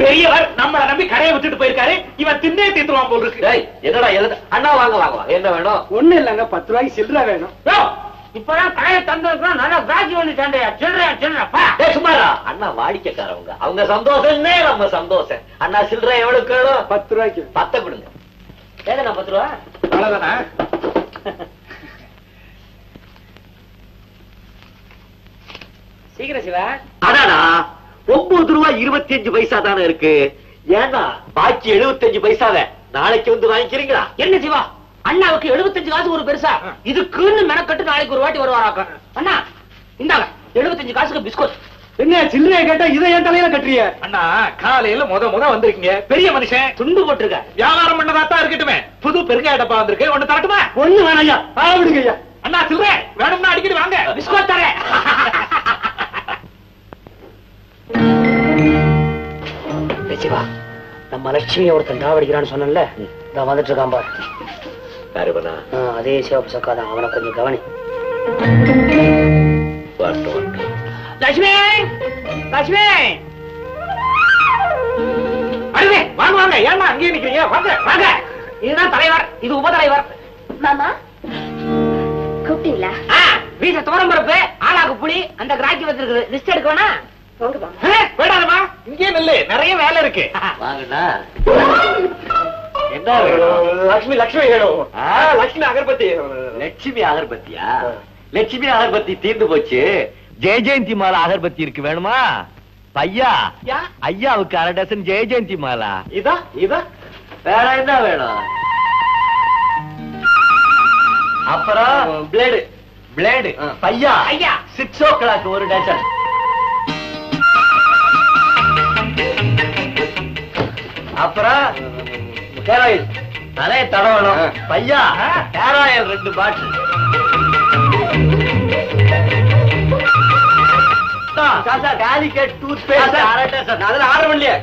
பெரியவர் நம்மள நம்பி கடையை விட்டுட்டு போயிருக்காரு. இவன் தின்னே தீத்துவான் போல் இருக்கு. டேய் என்னடா எழுத அண்ணா வாங்க வாங்க. என்ன வேணும்? ஒண்ணு இல்லங்க பத்து ரூபாய்க்கு சில்லற வேணும். இப்பதான் கடையை தந்திருக்கோம் நல்லா காட்சி பண்ணி சண்டையா சில்லறையா சில்லறப்பா டேய் சும்மாரா அண்ணா வாடிக்கைக்காரவங்க. அவங்க சந்தோஷம்னே நம்ம சந்தோஷம். அண்ணா சில்லறை எவ்வளவு வேணும் பத்து ரூபாய்க்கு. பத்த கொடுங்க. ஏங்கண்ணா பத்து ரூபா? அவ்வளவுதானா? சீக்கிரம் சிவா. அடாடா. ஒன்பது ரூபாய் இருபத்தி அஞ்சு பைசா தானே இருக்கு? ஏன்னா பாக்கி எழுபத்தஞ்சு பைசாவை நாளைக்கு வந்து வாங்கிக்கிறீங்களா? என்ன சிவா? அண்ணாவுக்கு 75 காசு ஒரு பெருசா? இதுக்குன்னு மெனக்கட்டு நாளைக்கு ஒரு வாட்டி வருவாராக்க அண்ணா இந்தாங்க 75 காசுக்கு பிஸ்கட். என்ன சில்லறைய கேட்டா இதை என் தலையில கட்டுறிய? அண்ணா காலையில முத முத வந்திருக்கீங்க. பெரிய மனுஷன். துண்டு போட்டிருக்க. வியாபாரம் பண்ணதா தான் இருக்கட்டுமே. புது பெருங்காய டப்பா வந்திருக்கு. ஒண்ணு தரட்டுமா? ஒண்ணு வேணாம் ஐயா. விடுங்க ஐயா. அண்ணா சில்லறை. வேணும்னா அடிக்கடி வாங்க. பிஸ்கட் தரேன். சிவா நம்ம லட்சுமி ஒருத்தன் தாவடிக்கிறான்னு சொன்னல இந்த வந்துட்டு இருக்கான் பாரு அதே சிவப்பு சக்காதான் அவனை கொஞ்சம் கவனி. லட்சுமி! லட்சுமி! வாங்க வாங்க. ஏமா அங்கேயே நிக்கிறீங்க? வாங்க வாங்க. இதுதான் தலைவர் இது உப தலைவர் மாமா கூப்பிட்டீங்களா? ஆ, வீச தோரம் பருப்பு ஆளாக்கு புளி அந்த கிராக்கி வச்சிருக்குது. லிஸ்ட் எடுக்க வேணா வேடாதமா இங்கே நில்லு. நிறைய வேலை இருக்கு. வாங்கண்ணா. என்ன வேணும்? லட்சுமி லட்சுமி லட்சுமி அகர்பத்தி. லட்சுமி அகர்பத்தியா? லட்சுமி அகர்பத்தி தீர்ந்து போச்சு. ஜெய ஜெயந்தி மாலா அகர்பத்தி இருக்கு. வேணுமா? பையா? யா? ஐயாவுக்கு அரை டசன் ஜெய ஜெயந்தி மாலா. இதா? இதா? வேற என்ன வேணும்? அப்புறம் பிளேடு பிளேடு பையா? ஐயா. சிக்ஸ் ஓ கிளாக் ஒரு டசன். அப்புறம் ஹேர் ஆயில் தலையை தடவணும் பையா ஹேர் ஆயில் ரெண்டு பாட்டில்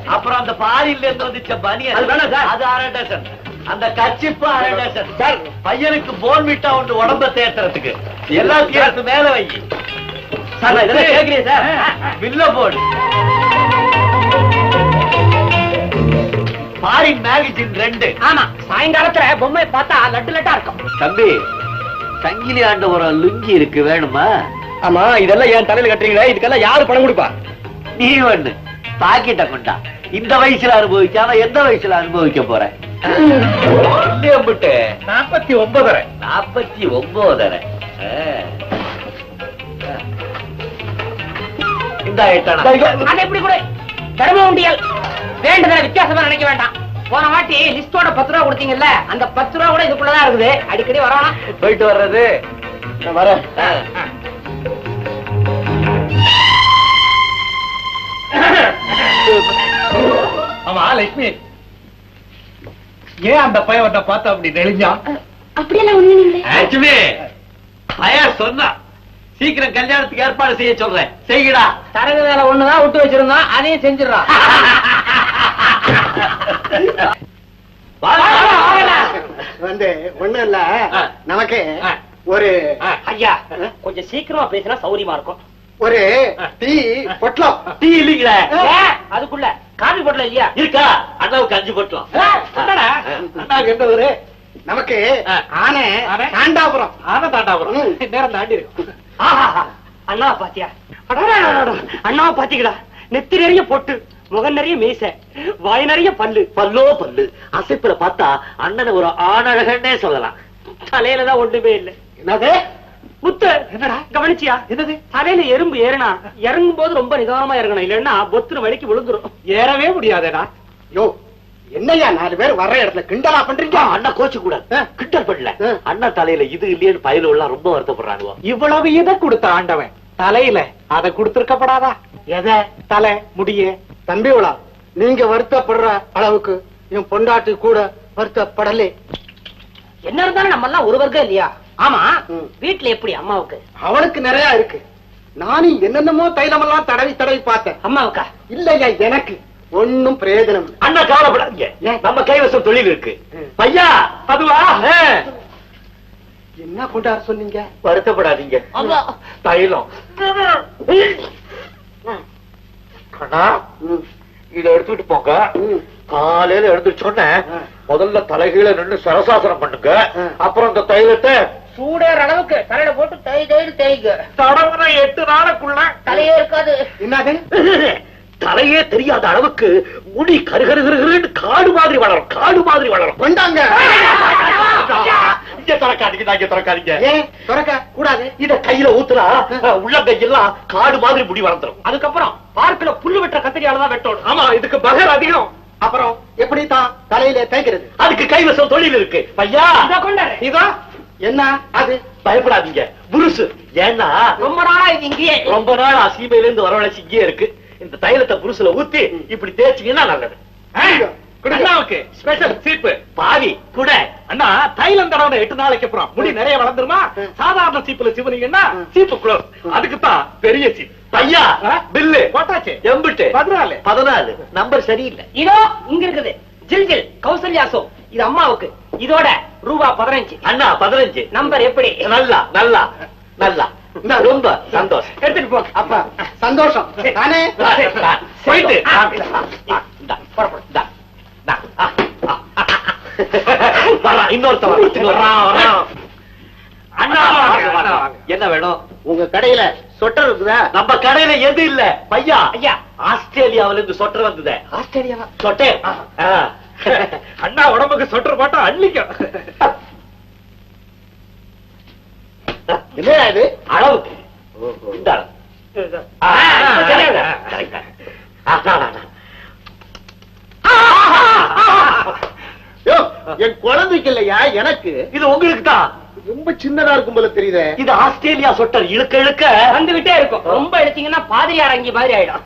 அப்புறம் அந்த பாரியில இருந்து வந்துச்ச பனியன். அது வேணாம் சார். அது அரை டசன். அந்த கச்சிப்பு அரை டசன். சார். பையனுக்கு போன் விட்டா ஒன்று உடம்ப தேத்துறதுக்கு. எல்லாத்தையும் மேல வை. சார் நான் இதெல்லாம் கேக்குறேன் சார். பில்ல போடு. ஃபாரின் மேகசின் ரெண்டு. ஆமா சாயங்காலத்துல பொம்மை பார்த்தா லட்டு லட்டா இருக்கும். தம்பி சங்கிலி ஆண்டவரம் லுங்கி இருக்கு வேணுமா? ஆமா இதெல்லாம் என் தலையில கட்டுறீங்களே இதுக்கெல்லாம் யாரு பணம் கொடுப்பா? நீ ஒண்ணு பாக்கிட்ட கொண்டா. இந்த வயசுல அனுபவிக்காம எந்த வயசுல அனுபவிக்க போற? நாற்பத்தி ஒன்பதரை. நாற்பத்தி ஒன்பதரை. இந்த எப்படி கூட. தர்ம உண்டியல் வேண்டுதல வித்தியாசமா நினைக்க வேண்டாம். போன வாட்டி லிஸ்டோட பத்து ரூபா கொடுத்தீங்கல்ல அந்த பத்து ரூபா கூட இதுக்குள்ளதான் இருக்குது. அடிக்கடி வரணும் போயிட்டு வர்றது. நான் வரேன். ஆமா லட்சுமி ஏன் அந்த பையன் உன்னை பார்த்தா அப்படி நெளிஞ்சான் அப்படியெல்லாம் ஒண்ணு லட்சுமி பையன் சொன்னா சீக்கிரம் கல்யாணத்துக்கு ஏற்பாடு செய்ய சொல்றேன். செய்யடா. தரகு வேலை ஒண்ணுதான் விட்டு வச்சிருந்தோம் அதையும் செஞ்சிடறோம் வந்து ஒண்ணும் இல்ல. நமக்கு. ஒரு ஐயா கொஞ்சம் சீக்கிரமா பேசினா சௌரியமா இருக்கும். ஒரு டீ பொட்டலம். டீ இல்லீங்களே? அதுக்குள்ள காபி போடல இல்லையா? இருக்கா. அண்ணாவுக்கு அஞ்சு போட்டலாம்? அண்ணாக்கு எந்த ஊரு? நமக்கு. ஆனை? காண்டாபுரம் ஆனா தாண்டாபுரம். நேரம் தாண்டி இருக்கும். அண்ணாவை பாத்தியா. அண்ணாவை பாத்தீங்களா? நெத்தி நிறைய பொட்டு. முகம் நிறைய மீசை. வாய் நிறைய பல்லு. பல்லோ பல்லு. அசைப்புல பார்த்தா அண்ணனை ஒரு ஆணழகன்னே சொல்லலாம். தலையில தான் ஒண்ணுமே இல்ல. என்னது? முத்து என்னடா? கவனிச்சியா? என்னது? தலையில எறும்பு ஏறினா இறங்கும் போது ரொம்ப நிதானமா இறங்கணும். இல்லன்னா பொத்துன வலிக்கு விழுந்துரும். ஏறவே முடியாதேடா. யோ என்னய்யா நாலு பேர் வர்ற இடத்துல கிண்டலா பண்றீங்க? அண்ணா கோச்சு கூட. கிண்டல் பண்ணல. அண்ணா தலையில இது இல்லையேன்னு பயலு எல்லாம் ரொம்ப வருத்தப்படுறாங்க இவ்வளவு இதை கொடுத்த ஆண்டவன். தலையில அதை கொடுத்திருக்கப்படாதா? எதை? தலை முடிய. தம்பி உலா நீங்க வருத்தப்படுற அளவுக்கு என் பொண்டாட்டி கூட வருத்தப்படலே. என்ன இருந்தாலும் நம்ம எல்லாம் ஒரு வர்க்கம் இல்லையா? ஆமா. வீட்டுல எப்படி அம்மாவுக்கு? அவனுக்கு நிறைய இருக்கு. நானும் என்னென்னமோ தைலமெல்லாம் தடவி தடவி பார்த்தேன். அம்மாவுக்கா? இல்லையா எனக்கு? ஒண்ணும் பிரயோஜனம். அண்ணா கவலைப்படாதீங்க. ஏன்? நம்ம கைவசம் தொழில் இருக்கு. பையா அதுவா. என்ன கொண்டாட சொன்னீங்க? வருத்தப்படாதீங்க. தைலம். கண்ணா இத எடுத்துட்டு போங்க. காலையில எழுந்திரிச்சோடனே ஆ. முதல்ல தலைகீழ நின்னு சரசாசனம் பண்ணுங்க. அப்புறம் இந்த தைலத்தை சூடேற அளவுக்கு தலையில போட்டு தை தைடு தேய்க்கு தடவுன எட்டு நாளுக்குள்ள தலையே இருக்காது. என்னது? தலையே தெரியாத அளவுக்கு முடி கருகருகருன்னு காடு மாதிரி வளரும் காடு மாதிரி வளரும். கொண்டாங்க. இங்க திறக்காதீங்க இங்க திறக்காதீங்க. ஏன் திறக்க கூடாது. இத கையில ஊத்துனா உள்ளங்கையெல்லாம் காடு மாதிரி முடி வளர்ந்துரும். அதுக்கப்புறம் பார்க்கல புல்லு வெட்டுற கத்திரியால தான் வெட்டணும். ஆமா இதுக்கு பகர் அதிகம். அப்புறம் எப்படி தான் தலையில தேய்க்கிறது? அதுக்கு கைவசம் தொழில் இருக்கு. பையா இத என்ன அது? பயப்படாதீங்க. புருசு ஏன்னா ரொம்ப நாளா இது இங்கேயே. ரொம்ப நாள் சீமையில இருந்து வரவழைச்சு இங்கே இருக்கு. இந்த தைலத்தை புருசுல ஊத்தி இப்படி தேய்ச்சீங்கன்னா நல்லது. அண்ணாவுக்கு ஸ்பெஷல் சீப்பு பாவி கூட. அண்ணா தைலம் தடவை எட்டு நாளைக்கு அப்புறம் முடி நிறைய வளர்ந்துருமா? சாதாரண சீப்புல சிவனீங்கன்னா சீப்பு க்ளோஸ் அதுக்கு தான் பெரிய சீப் பையா? பில்லு போட்டாச்சு. எம்பிட்டு. பதினாலு. பதினாலு. நம்பர் சரியில்லை. இதோ இங்க இருக்குது. ஜில் ஜில் கௌசல்யா சோப் இது அம்மாவுக்கு. இதோட ரூபா பதினஞ்சு. அண்ணா பதினஞ்சு. நம்பர் எப்படி? நல்லா நல்லா நல்லா. ரொம்ப சந்தோஷம். எடுத்துட்டு போ. அப்ப சந்தோஷம். தானே போயிட்டு. இன்னொருத்த. என்ன வேணும்? உங்க கடையில சொட்டர் இருக்குதா? நம்ம கடையில எது இல்ல? பையா? ஐயா. ஆஸ்திரேலியாவில இருந்து சொட்டர் வந்தது. ஆஸ்திரேலியாவா? சொட்டே ஆ. அண்ணா உடம்புக்கு சொட்டர் போட்டா அள்ளிக்கும். என்ன இது? அளவுக்கு. இந்த அளவு. ஆ, சரியாங்க. சரிங்க. ஆ, நான், நான், நான். யோ, என் குழந்தைக்கு இல்லையா? எனக்கு. இது உங்களுக்கு தான் ரொம்ப சின்னதா இருக்கும் போல தெரியுதே. இது ஆஸ்திரேலியா சொட்டர் இழுக்க இழுக்க வந்துகிட்டே இருக்கும். ரொம்ப எடுத்தீங்கன்னா பாதிரியார் அங்கி மாதிரி ஆயிடும்.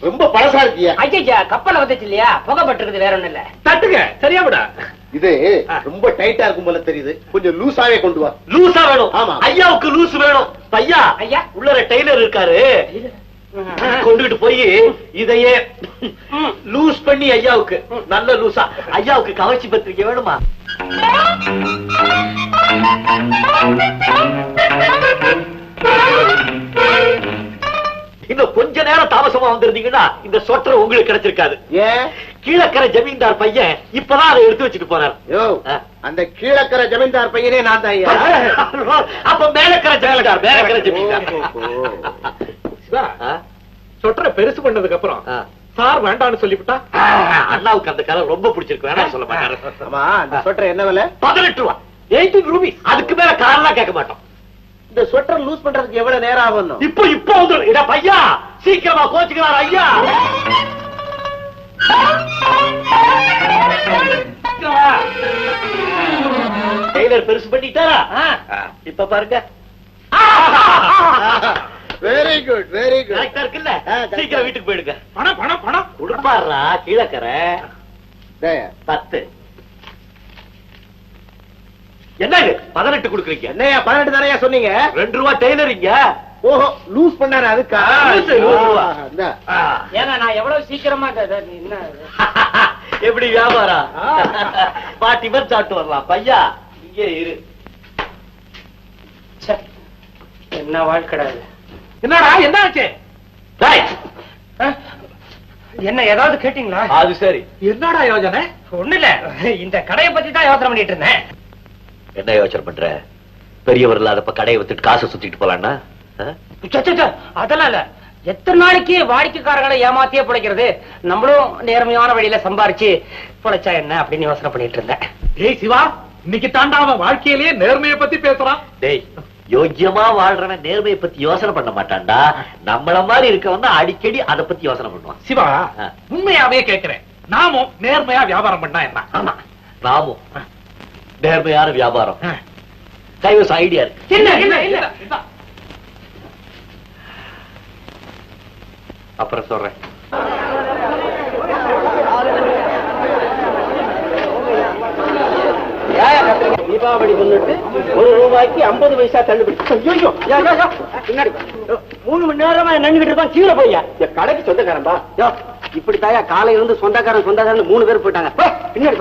ரொம்ப பழசா இருக்கியா. ஐயா கப்பல வந்துச்சு இல்லையா? புகைப்பட்டிருக்குது வேற ஒண்ணும் இல்ல. தட்டுங்க சரியா விடா இது ரொம்ப டைட்டா இருக்கும் போல தெரியுது. கொஞ்சம் லூசாவே கொண்டு வா. லூசா வேணும். ஆமா. ஐயாவுக்கு லூஸ் வேணும். பையா? ஐயா. உள்ளர டெய்லர் இருக்காரு. கொண்டுகிட்டு போய் இதையே லூஸ் பண்ணி ஐயாவுக்கு. நல்ல லூசா ஐயாவுக்கு கவர்ச்சி பத்திரிக்கை வேணுமா? இன்னும் கொஞ்ச நேரம் தாமசமா வந்திருந்தீங்கன்னா இந்த சொட்டர் உங்களுக்கு கிடைச்சிருக்காது. கீழக்கரை ஜமீன்தார் பையன் இப்பதான் அதை எடுத்து வச்சுட்டு ஆ. அந்த கீழக்கரை ஜமீன்தார் பையனே நான் தான் அப்ப மேலக்கரை ஜமீன்தார் மேலக்கரை ஜமீன்தார்? சொட்டரை பெருசு பண்ணதுக்கு அப்புறம். சார் வேண்டாம்னு சொல்லிவிட்டா? அண்ணாவுக்கு அந்த கலர் ரொம்ப பிடிச்சிருக்கு. வேணாம் சொல்ல மாட்டாரு. ஆமா ஸ்வெட்டர் என்ன விலை? பதினெட்டு ரூபா. Eighteen rupees. அதுக்கு மேல காரெல்லாம் கேட்க மாட்டோம். இந்த ஸ்வெட்டர் லூஸ் பண்றதுக்கு எவ்வளவு நேரம் ஆகும் இப்போ இப்போ வந்து இட பையா சீக்கிரமா கோச்சுக்கிறார் ஐயா. டெய்லர் பெருசு பண்ணிட்டாரா. இப்ப பாருங்க. வெரி குட் வெரி குட் கரெக்டா இருக்குல்ல. சீக்கிரம் வீட்டுக்கு போயிடுங்க. பணம் பணம் பணம். கொடுப்பாடுறா கீழக்கரை. பத்து. என்ன இது பதினெட்டு கொடுக்குறீங்க? என்னையா பதினெட்டு தானையா சொன்னீங்க? ரெண்டு ரூபா டெய்லரிங்க. ஓஹோ லூஸ் பண்ணாரு அதுக்கா. ஏன்னா நான் எவ்வளவு சீக்கிரமா? எப்படி வியாபாரம்? பாட்டி பேர் சாப்பிட்டு வரலாம். பையா இங்கே இரு. என்ன வாழ்க்கடா என்னடா என்ன ஆச்சு டேய்? என்ன ஏதாவது கேட்டீங்களா? அது சரி. என்னடா யோஜனை? ஒண்ணு இல்ல இந்த கடையை பத்தி தான் யோசனை பண்ணிட்டு இருந்தேன். என்ன யோசனை பண்ற? பெரியவர் இல்லாதப்ப கடையை வித்துட்டு காசை சுத்திட்டு போலான்னா? அதெல்லாம் இல்ல. எத்தனை நாளைக்கு வாடிக்கைக்காரர்களை ஏமாத்தியே பிழைக்கிறது? நம்மளும் நேர்மையான வழியில சம்பாரிச்சு பிழைச்சா என்ன அப்படின்னு யோசனை பண்ணிட்டு இருந்தேன். ஏய் சிவா இன்னைக்கு தாண்டா அவன் வாழ்க்கையிலேயே நேர்மையை பத்தி பேசுறான். டேய் யோக்கியமா வாழ்றவன் நேர்மையை பத்தி யோசனை பண்ண மாட்டான்டா. நம்மள மாதிரி இருக்கவன் அடிக்கடி அதை பத்தி யோசனை பண்ணுவான். சிவா. உண்மையாவே கேக்குறேன். நாமும் நேர்மையா வியாபாரம் பண்ணா என்ன? ஆமா. நாமும் நேர்மையான வியாபாரம். கைவசம் ஐடியா இருக்கு. என்ன என்ன? இல்ல இல்ல. அப்புறம் சொல்றேன். தீபாவளி முன்னிட்டு ஒரு ரூபாய்க்கு ஐம்பது பைசா தள்ளுபடி. பின்னாடி. மூணு மணி நேரமா நின்னுகிட்டு இருப்பான் கீழே போய்யா. என் கடைக்கு சொந்தக்காரன்பா யோ இப்படி தாயா காலையில இருந்து சொந்தக்காரன் சொந்தக்காரன் மூணு பேர் போயிட்டாங்க. பின்னாடி.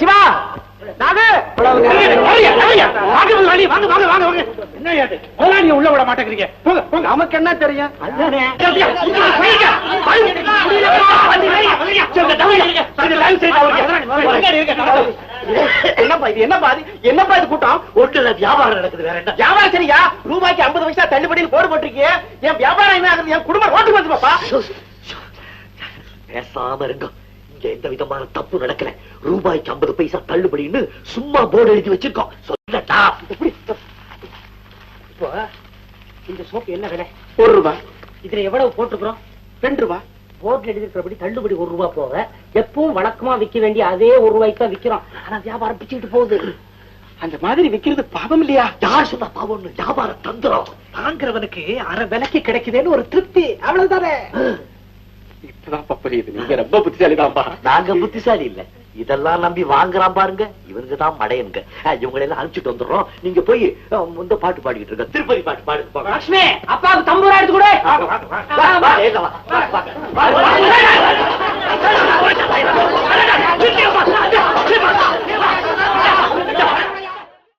சிவா உள்ள விட மாட்டேங்கிறீங்க நமக்கு என்ன தெரியும் என்னப்பா இது என்னப்பா இது என்னப்பா இது கூட்டம் ஒட்டுல வியாபாரம் நடக்குது வேற என்ன வியாபாரம் சரியா ரூபாய்க்கு ஐம்பது பைசா தள்ளுபடியில் போடு போட்டிருக்கீங்க என் வியாபாரம் என்ன ஆகுது என் குடும்பம் ரோட்டுக்கு வந்து பாப்பா பேசாம இருங்க எந்த விதமான தப்பு நடக்கல. ரூபாய்க்கு ஐம்பது பைசா தள்ளுபடின்னு சும்மா போர்டு எழுதி வச்சிருக்கோம். சொல்லட்டா இப்போ இந்த சோப்பு என்ன விலை? ஒரு ரூபாய் இதுல எவ்வளவு போட்டுக்கிறோம் ரெண்டு ரூபாய் போர்ட்ல எழுதிருக்கிறபடி தள்ளுபடி ஒரு ரூபாய் போக எப்பவும் வழக்கமா விக்க வேண்டிய அதே ஒரு ரூபாய்க்கு தான் விக்கிறோம். ஆனா வியாபாரம் பிச்சுக்கிட்டு போகுது. அந்த மாதிரி விக்கிறது பாவம் இல்லையா? யார் சொன்னா பாவம்னு வியாபாரம் தந்துரும். வாங்குறவனுக்கு அரை விலைக்கு கிடைக்குதுன்னு ஒரு திருப்தி. அவ்வளவுதானே? இப்பதான்ப்பா புரியுது நீங்க ரொம்ப புத்திசாலிதான்ப்பா நாங்க புத்திசாலி இல்ல இதெல்லாம் நம்பி வாங்குறான் பாருங்க இவங்க தான் மடையனுங்க இவங்களை அனுப்பிச்சுட்டு வந்துடுறோம் நீங்க போய் இந்த பாட்டு பாடிக்கிட்டு இருக்க திருப்பதி பாட்டு பாடு லட்சுமி அப்பாவுக்கு தம்பூரா எடுத்து கூட